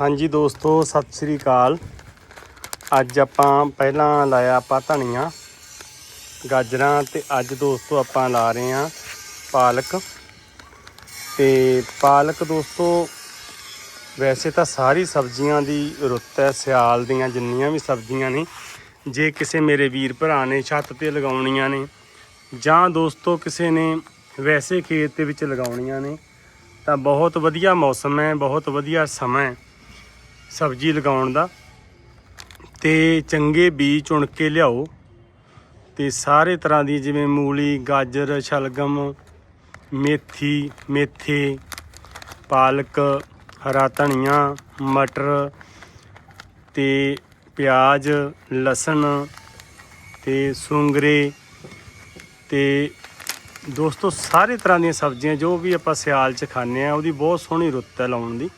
ਹਾਂਜੀ ਦੋਸਤੋ, ਸਤਿ ਸ੍ਰੀ ਅਕਾਲ। ਅੱਜ ਆਪਾਂ ਪਹਿਲਾਂ ਲਾਇਆ ਆਪਾਂ ਧਨੀਆ, ਗਾਜਰਾਂ ਤੇ ਅੱਜ ਦੋਸਤੋ ਆਪਾਂ ਲਾ ਰਹੇ ਹਾਂ ਪਾਲਕ। ਤੇ ਪਾਲਕ ਦੋਸਤੋ, ਵੈਸੇ ਤਾਂ ਸਾਰੀ ਸਬਜ਼ੀਆਂ ਦੀ ਰੁੱਤ ਹੈ, ਸਿਆਲ ਦੀਆਂ ਜਿੰਨੀਆਂ ਵੀ ਸਬਜ਼ੀਆਂ ਨੇ, ਜੇ ਕਿਸੇ ਮੇਰੇ ਵੀਰ ਭਰਾ ਨੇ ਛੱਤ ਤੇ ਲਗਾਉਣੀਆਂ ਨੇ, ਜਾਂ ਦੋਸਤੋ ਕਿਸੇ ਨੇ ਵੈਸੇ ਖੇਤ ਦੇ ਵਿੱਚ ਲਗਾਉਣੀਆਂ ਨੇ, ਤਾਂ ਬਹੁਤ ਵਧੀਆ ਮੌਸਮ ਹੈ, ਬਹੁਤ ਵਧੀਆ ਸਮਾਂ ਹੈ। ਸਬਜ਼ੀ ਲਗਾਉਣ ਦਾ। ਤੇ ਚੰਗੇ ਬੀਜ ਚੁਣ ਕੇ ਲਿਆਓ। ਤੇ ਸਾਰੇ ਤਰ੍ਹਾਂ ਦੀ ਜਿਵੇਂ ਮੂਲੀ, ਗਾਜਰ, ਸ਼ਲਗਮ, ਮੇਥੀ, ਮੇਥੇ, ਪਾਲਕ, ਹਰਾ ਧਨੀਆ, ਮਟਰ ਤੇ ਪਿਆਜ਼, ਲਸਣ ਤੇ ਸੁੰਗਰੇ ਤੇ ਦੋਸਤੋ ਸਾਰੇ ਤਰ੍ਹਾਂ ਦੀਆਂ ਸਬਜ਼ੀਆਂ ਜੋ ਵੀ ਆਪਾਂ ਸਿਆਲ 'ਚ ਖਾਂਦੇ ਆ ਉਹਦੀ ਬਹੁਤ ਸੋਹਣੀ ਰੁੱਤ ਹੈ ਲਾਉਣ ਦੀ।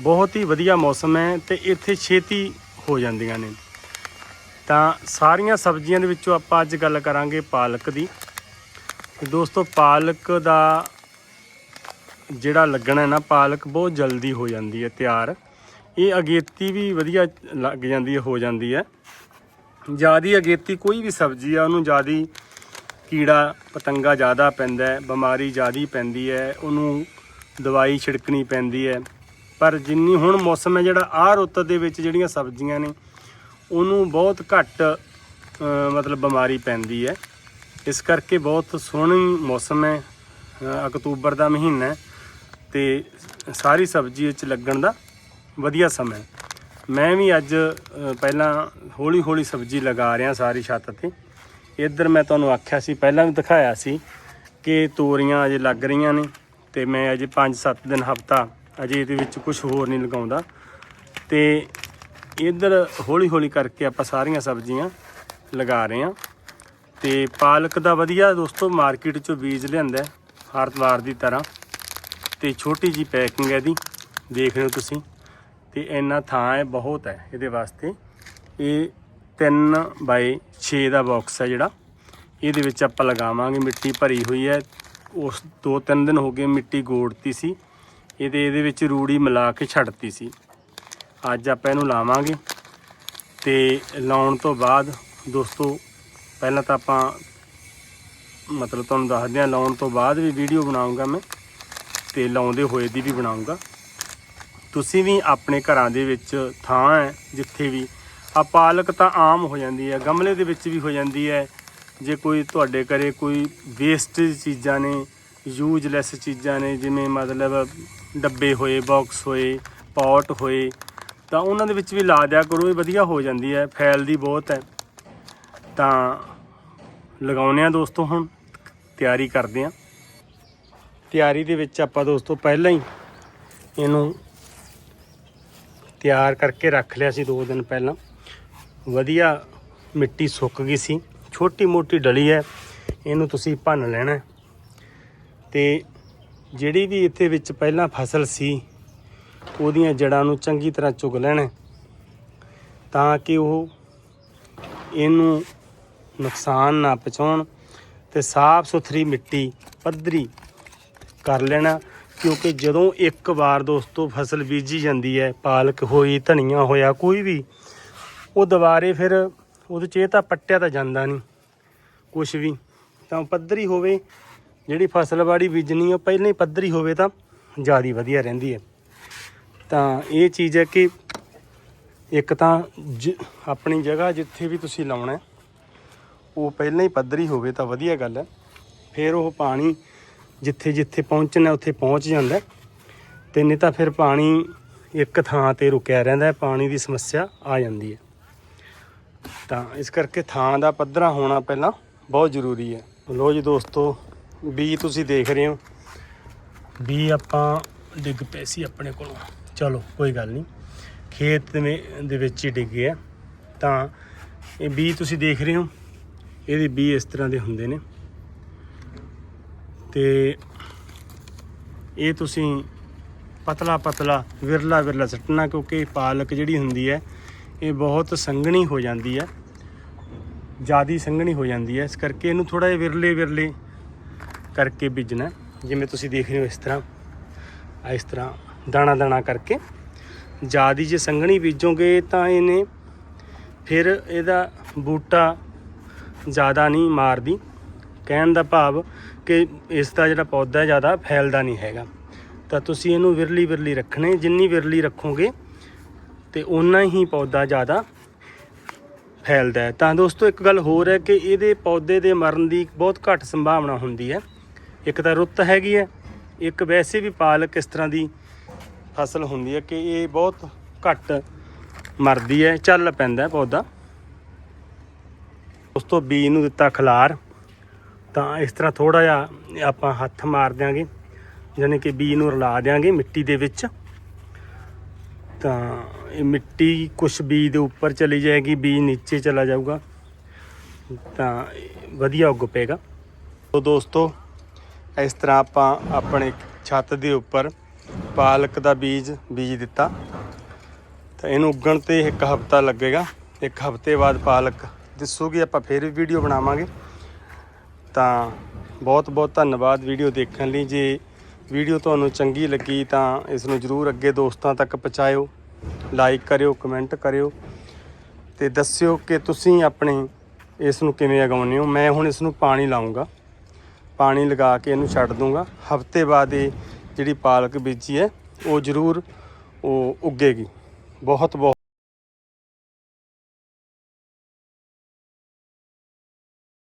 ਬਹੁਤ ਹੀ ਵਧੀਆ ਮੌਸਮ ਹੈ ਤੇ ਇੱਥੇ ਛੇਤੀ ਹੋ ਜਾਂਦੀਆਂ ਨੇ। ਤਾਂ ਸਾਰੀਆਂ ਸਬਜ਼ੀਆਂ ਦੇ ਵਿੱਚੋਂ ਆਪਾਂ ਅੱਜ ਗੱਲ ਕਰਾਂਗੇ ਪਾਲਕ ਦੀ। ਤੇ ਦੋਸਤੋ, ਪਾਲਕ ਦਾ ਜਿਹੜਾ ਲੱਗਣਾ ਹੈ ਨਾ, ਪਾਲਕ ਬਹੁਤ ਜਲਦੀ ਹੋ ਜਾਂਦੀ ਹੈ, ਤਿਆਰ। ਇਹ ਅਗੇਤੀ ਵੀ ਵਧੀਆ ਲੱਗ ਜਾਂਦੀ ਹੈ, ਹੋ ਜਾਂਦੀ ਹੈ। ਜਿਆਦੀ ਅਗੇਤੀ ਕੋਈ ਵੀ ਸਬਜ਼ੀ ਆ, ਉਹਨੂੰ ਜਿਆਦੀ ਕੀੜਾ ਪਤੰਗਾ ਜ਼ਿਆਦਾ ਪੈਂਦਾ ਹੈ, ਬਿਮਾਰੀ ਜ਼ਿਆਦੀ ਪੈਂਦੀ ਹੈ, ਉਹਨੂੰ ਦਵਾਈ ਛਿੜਕਣੀ ਪੈਂਦੀ ਹੈ। ਪਰ ਜਿੰਨੀ ਹੁਣ ਮੌਸਮ ਹੈ ਜਿਹੜਾ, ਆਹ ਰੁੱਤ ਦੇ ਵਿੱਚ ਜਿਹੜੀਆਂ ਸਬਜ਼ੀਆਂ ਨੇ, ਉਹਨੂੰ ਬਹੁਤ ਘੱਟ ਮਤਲਬ ਬਿਮਾਰੀ ਪੈਂਦੀ ਹੈ। ਇਸ ਕਰਕੇ ਬਹੁਤ ਸੋਹਣੀ ਮੌਸਮ ਹੈ ਅਕਤੂਬਰ ਦਾ ਮਹੀਨਾ ਹੈ ਤੇ ਸਾਰੀ ਸਬਜ਼ੀ ਵਿੱਚ ਲੱਗਣ ਦਾ ਵਧੀਆ ਸਮਾਂ ਹੈ। ਮੈਂ ਵੀ ਅੱਜ ਪਹਿਲਾਂ ਹੌਲੀ ਹੌਲੀ ਸਬਜ਼ੀ ਲਗਾ ਰਿਹਾ ਸਾਰੀ ਛੱਤ ਤੇ। ਇੱਧਰ ਮੈਂ ਤੁਹਾਨੂੰ ਆਖਿਆ ਸੀ, ਪਹਿਲਾਂ ਵੀ ਦਿਖਾਇਆ ਸੀ ਕਿ ਤੋਰੀਆਂ ਅਜੇ ਲੱਗ ਰਹੀਆਂ ਨੇ ਤੇ ਮੈਂ ਅਜੇ 5-7 ਦਿਨ ਹਫਤਾ ਅਜੇ ਇਹਦੇ ਵਿੱਚ ਕੁਝ ਹੋਰ ਨਹੀਂ ਲਗਾਉਂਦਾ। ਤੇ ਇੱਧਰ ਹੌਲੀ ਹੌਲੀ ਕਰਕੇ ਆਪਾਂ ਸਾਰੀਆਂ ਸਬਜ਼ੀਆਂ ਲਗਾ ਰਹੇ ਹਾਂ। ਤੇ ਪਾਲਕ ਦਾ ਵਧੀਆ ਦੋਸਤੋ ਮਾਰਕੀਟ ਚੋਂ ਬੀਜ ਲਿਆਂਦਾ ਹੈ, ਹਰ ਵਾਰ ਦੀ ਤਰ੍ਹਾਂ। ਤੇ ਛੋਟੀ ਜੀ ਪੈਕਿੰਗ ਹੈ ਇਹਦੀ ਦੇਖ ਰਹੇ ਹੋ ਤੁਸੀਂ। ਤੇ ਇੰਨਾ ਥਾਂ ਹੈ ਬਹੁਤ ਹੈ ਇਹਦੇ ਵਾਸਤੇ। ਇਹ 3 ਬਾਈ 6 ਦਾ ਬਾਕਸ ਹੈ ਜਿਹੜਾ। ਇਹਦੇ ਵਿੱਚ ਆਪਾਂ ਲਗਾਵਾਂਗੇ ਮਿੱਟੀ ਭਰੀ ਹੋਈ ਹੈ। ਉਸ 2-3 ਦਿਨ ਹੋ ਗਏ ਮਿੱਟੀ ਗੋੜਤੀ ਸੀ। ਇਹਦੇ ਇਹਦੇ ਵਿੱਚ ਰੂੜੀ ਮਿਲਾ ਕੇ ਛੱਡਤੀ ਸੀ। ਅੱਜ ਆਪਾਂ ਇਹਨੂੰ ਲਾਵਾਂਗੇ ਤੇ ਲਾਉਣ ਤੋਂ ਬਾਅਦ ਦੋਸਤੋ, ਪਹਿਲਾਂ ਤਾਂ ਆਪਾਂ ਮਤਲਬ ਤੁਹਾਨੂੰ ਦੱਸਦੇ ਹਾਂ, ਲਾਉਣ ਤੋਂ ਬਾਅਦ ਵੀ ਵੀਡੀਓ ਬਣਾਉਂਗਾ ਮੈਂ ਤੇ ਲਾਉਂਦੇ ਹੋਏ ਦੀ ਵੀ ਬਣਾਉਂਗਾ। ਤੁਸੀਂ ਵੀ ਆਪਣੇ ਘਰਾਂ ਦੇ ਵਿੱਚ ਥਾਂ ਹੈ ਜਿੱਥੇ ਵੀ ਆ ਪਾਲਕ ਤਾਂ ਆਮ ਹੋ ਜਾਂਦੀ ਹੈ, ਗਮਲੇ ਦੇ ਵਿੱਚ ਵੀ ਹੋ ਜਾਂਦੀ ਹੈ। ਜੇ ਕੋਈ ਤੁਹਾਡੇ ਘਰੇ ਕੋਈ ਵੇਸਟੇਜ ਚੀਜ਼ਾਂ ਨੇ ਯੂਜਲੈਸ ਚੀਜ਼ਾਂ ਨੇ, ਜਿਵੇਂ ਮਤਲਬ ਡੱਬੇ ਹੋਏ ਬਾਕਸ ਹੋਏ ਪੌਟ ਹੋਏ, ਤਾਂ ਉਹਨਾਂ ਦੇ ਵਿੱਚ ਵੀ ਲਾ ਦਿਆ ਕਰੋ, ਇਹ ਵਧੀਆ ਹੋ ਜਾਂਦੀ ਹੈ, ਫੈਲਦੀ ਬਹੁਤ ਹੈ। ਤਾਂ ਲਗਾਉਂਦੇ ਆ ਦੋਸਤੋ ਹੁਣ, ਤਿਆਰੀ ਕਰਦੇ ਆ ਤਿਆਰੀ ਦੇ ਵਿੱਚ ਆਪਾਂ ਦੋਸਤੋ ਪਹਿਲਾਂ ਹੀ ਇਹਨੂੰ ਤਿਆਰ ਕਰਕੇ ਰੱਖ ਲਿਆ ਸੀ 2 ਦਿਨ ਪਹਿਲਾਂ। ਵਧੀਆ ਮਿੱਟੀ ਸੁੱਕ ਗਈ ਸੀ ਛੋਟੀ ਮੋਟੀ ਡਲੀ ਹੈ, ਇਹਨੂੰ ਤੁਸੀਂ ਭੰਨ ਲੈਣਾ ਹੈ। ਤੇ ਜਿਹੜੀ ਵੀ ਇੱਥੇ ਵਿੱਚ ਪਹਿਲਾਂ ਫਸਲ ਸੀ, ਉਹਦੀਆਂ ਜੜਾਂ ਨੂੰ ਚੰਗੀ ਤਰ੍ਹਾਂ ਚੁਗ ਲੈਣਾ ਤਾਂ ਕਿ ਉਹ ਇਹਨੂੰ ਨੁਕਸਾਨ ਨਾ ਪਹੁੰਚਾਉਣ ਤੇ ਸਾਫ਼ ਸੁਥਰੀ ਮਿੱਟੀ ਪੱਧਰੀ ਕਰ ਲੈਣਾ। ਕਿਉਂਕਿ ਜਦੋਂ ਇੱਕ ਵਾਰ ਦੋਸਤੋ ਫਸਲ ਬੀਜੀ ਜਾਂਦੀ ਹੈ, ਪਾਲਕ ਹੋਈ, ਧਨੀਆ ਹੋਇਆ, ਕੋਈ ਵੀ, ਉਹ ਦੁਬਾਰੇ ਫਿਰ ਉਹਦੇ ਚ ਇਹ ਤਾਂ ਪੱਟਿਆ ਤਾਂ ਜਾਂਦਾ ਨਹੀਂ ਕੁਝ ਵੀ। ਤਾਂ ਪੱਧਰੀ ਹੋਵੇ ਜਿਹੜੀ ਫਸਲ ਬਾੜੀ ਬੀਜਣੀ ਉਹ ਪਹਿਲਾਂ ਹੀ ਪੱਧਰੀ ਹੋਵੇ ਤਾਂ ਜ਼ਿਆਦਾ ਵਧੀਆ ਰਹਿੰਦੀ ਹੈ। ਤਾਂ ਇਹ ਚੀਜ਼ ਹੈ ਕਿ ਇੱਕ ਤਾਂ ਜ- ਆਪਣੀ ਜਗ੍ਹਾ ਜਿੱਥੇ ਵੀ ਤੁਸੀਂ ਲਾਉਣਾ ਉਹ ਪਹਿਲਾਂ ਹੀ ਪੱਧਰੀ ਹੋਵੇ ਤਾਂ ਵਧੀਆ ਗੱਲ ਹੈ। ਫਿਰ ਉਹ ਪਾਣੀ ਜਿੱਥੇ ਜਿੱਥੇ ਪਹੁੰਚਣਾ, ਉੱਥੇ ਪਹੁੰਚ ਜਾਂਦਾ ਹੈ। ਤੇ ਨਹੀਂ ਤਾਂ ਫਿਰ ਪਾਣੀ ਇੱਕ ਥਾਂ ਤੇ ਰੁਕਿਆ ਰਹਿੰਦਾ ਪਾਣੀ ਦੀ ਸਮੱਸਿਆ ਆ ਜਾਂਦੀ ਹੈ। ਤਾਂ ਇਸ ਕਰਕੇ ਥਾਂ ਦਾ ਪੱਧਰਾ ਹੋਣਾ ਪਹਿਲਾਂ ਬਹੁਤ ਜ਼ਰੂਰੀ ਹੈ। ਲੋ ਜੀ ਦੋਸਤੋ ਬੀ ਤੁਸੀਂ ਦੇਖ ਰਹੇ ਹੋ। ਬੀ ਆਪਾਂ ਡਿੱਗ ਪਏ ਸੀ ਆਪਣੇ ਕੋਲੋਂ। ਚਲੋ, ਕੋਈ ਗੱਲ ਨਹੀਂ। ਖੇਤ ਦੇ ਵਿੱਚ ਹੀ ਡਿੱਗੇ ਆ। ਤਾਂ ਇਹ ਬੀ ਤੁਸੀਂ ਦੇਖ ਰਹੇ ਹੋ। ਇਹਦੇ ਬੀ ਇਸ ਤਰ੍ਹਾਂ ਦੇ ਹੁੰਦੇ ਨੇ। ਤੇ ਇਹ ਤੁਸੀਂ ਪਤਲਾ ਪਤਲਾ ਵਿਰਲਾ ਵਿਰਲਾ ਸੱਟਣਾ, ਕਿਉਂਕਿ ਪਾਲਕ ਜਿਹੜੀ ਹੁੰਦੀ ਹੈ, ਇਹ ਬਹੁਤ ਸੰਘਣੀ ਹੋ ਜਾਂਦੀ ਹੈ। ਜਿਆਦੀ ਸੰਘਣੀ ਹੋ ਜਾਂਦੀ ਹੈ। ਇਸ ਕਰਕੇ ਇਹਨੂੰ ਥੋੜਾ ਜਿਹਾ ਵਿਰਲੇ ਵਿਰਲੇ ਕਰਕੇ ਬੀਜਣਾ ਜਿਵੇਂ ਤੁਸੀਂ ਦੇਖ ਰਹੇ ਹੋ ਇਸ ਤਰ੍ਹਾਂ ਇਸ ਤਰ੍ਹਾਂ ਦਾਣਾ ਦਾਣਾ ਕਰਕੇ। ਜਿਆਦੀ ਜੇ ਸੰਘਣੀ ਬੀਜੋਗੇ ਤਾਂ ਇਹਨੇ ਫਿਰ ਇਹਦਾ ਬੂਟਾ ਜ਼ਿਆਦਾ ਨਹੀਂ ਮਾਰਦੀ। ਕਹਿਣ ਦਾ ਭਾਵ ਕਿ ਇਸ ਦਾ ਜਿਹੜਾ ਪੌਦਾ ਜ਼ਿਆਦਾ ਫੈਲਦਾ ਨਹੀਂ ਹੈਗਾ। ਤਾਂ ਤੁਸੀਂ ਇਹਨੂੰ ਵਿਰਲੀ ਵਿਰਲੀ ਰੱਖਣੇ। ਜਿੰਨੀ ਵਿਰਲੀ ਰੱਖੋਗੇ ਤੇ ਉਨਾ ਹੀ ਪੌਦਾ ਜ਼ਿਆਦਾ ਫੈਲਦਾ ਹੈ। ਤਾਂ ਦੋਸਤੋ, ਇੱਕ ਗੱਲ ਹੋਰ ਹੈ ਕਿ ਇਹਦੇ ਪੌਦੇ ਦੇ ਮਰਨ ਦੀ ਬਹੁਤ ਘੱਟ ਸੰਭਾਵਨਾ ਹੁੰਦੀ ਹੈ। ਇੱਕ ਤਾਂ ਰੁੱਤ ਹੈਗੀ ਹੈ, ਇੱਕ ਵੈਸੇ ਵੀ ਪਾਲਕ ਇਸ ਤਰ੍ਹਾਂ ਦੀ ਫਸਲ ਹੁੰਦੀ ਹੈ ਕਿ ਇਹ ਬਹੁਤ ਘੱਟ ਮਰਦੀ ਹੈ, ਚੱਲ ਪੈਂਦਾ ਪੌਦਾ। ਉਸ ਤੋਂ ਬੀਜ ਨੂੰ ਦਿੱਤਾ ਖਲਾਰ, ਤਾਂ ਇਸ ਤਰ੍ਹਾਂ ਥੋੜਾ ਜਿਹਾ ਆਪਾਂ ਹੱਥ ਮਾਰ ਦਿਆਂਗੇ ਯਾਨੀ ਕਿ ਬੀਜ ਨੂੰ ਰਲਾ ਦਿਆਂਗੇ ਮਿੱਟੀ ਦੇ ਵਿੱਚ। ਤਾਂ ਇਹ ਮਿੱਟੀ ਕੁਛ ਬੀਜ ਦੇ ਉੱਪਰ ਚਲੀ ਜਾਏਗੀ, ਬੀਜ ਨੀਚੇ ਚਲਾ ਜਾਊਗਾ, ਤਾਂ ਵਧੀਆ ਉੱਗ ਪਏਗਾ। ਤੋ ਦੋਸਤੋ ਇਸ ਤਰ੍ਹਾਂ ਆਪਾਂ ਆਪਣੇ ਛੱਤ ਦੇ ਉੱਪਰ ਪਾਲਕ ਦਾ ਬੀਜ ਬੀਜ ਦਿੱਤਾ। ਤਾਂ ਇਹਨੂੰ ਉੱਗਣ ਤੇ ਇੱਕ ਹਫ਼ਤਾ ਲੱਗੇਗਾ। ਇੱਕ ਹਫ਼ਤੇ ਬਾਅਦ ਪਾਲਕ ਦਿਸੂਗੀ, ਆਪਾਂ ਫੇਰ ਵੀ ਵੀਡੀਓ ਬਣਾਵਾਂਗੇ। ਤਾਂ ਬਹੁਤ ਬਹੁਤ ਧੰਨਵਾਦ ਵੀਡੀਓ ਦੇਖਣ ਲਈ। ਜੇ ਵੀਡੀਓ ਤੁਹਾਨੂੰ ਚੰਗੀ ਲੱਗੀ ਤਾਂ ਇਸ ਨੂੰ ਜਰੂਰ ਅੱਗੇ ਦੋਸਤਾਂ ਤੱਕ ਪਹੁੰਚਾਇਓ। ਲਾਈਕ ਕਰਿਓ ਕਮੈਂਟ ਕਰਿਓ। ਤੇ ਦੱਸਿਓ ਕਿ ਤੁਸੀਂ ਆਪਣੇ ਇਸ ਨੂੰ ਕਿਵੇਂ ਉਗਾਉਂਦੇ ਹੋ। ਮੈਂ ਹੁਣ ਇਸ ਨੂੰ ਪਾਣੀ ਲਾਉਂਗਾ ਪਾਣੀ ਲਗਾ ਕੇ ਇਹਨੂੰ ਛੱਡ ਦੂੰਗਾ। ਹਫ਼ਤੇ ਬਾਅਦ ਇਹ ਜਿਹੜੀ ਪਾਲਕ ਬੀਜੀ ਹੈ, ਉਹ ਜ਼ਰੂਰ ਉਹ ਉੱਗੇਗੀ। ਬਹੁਤ ਬਹੁਤ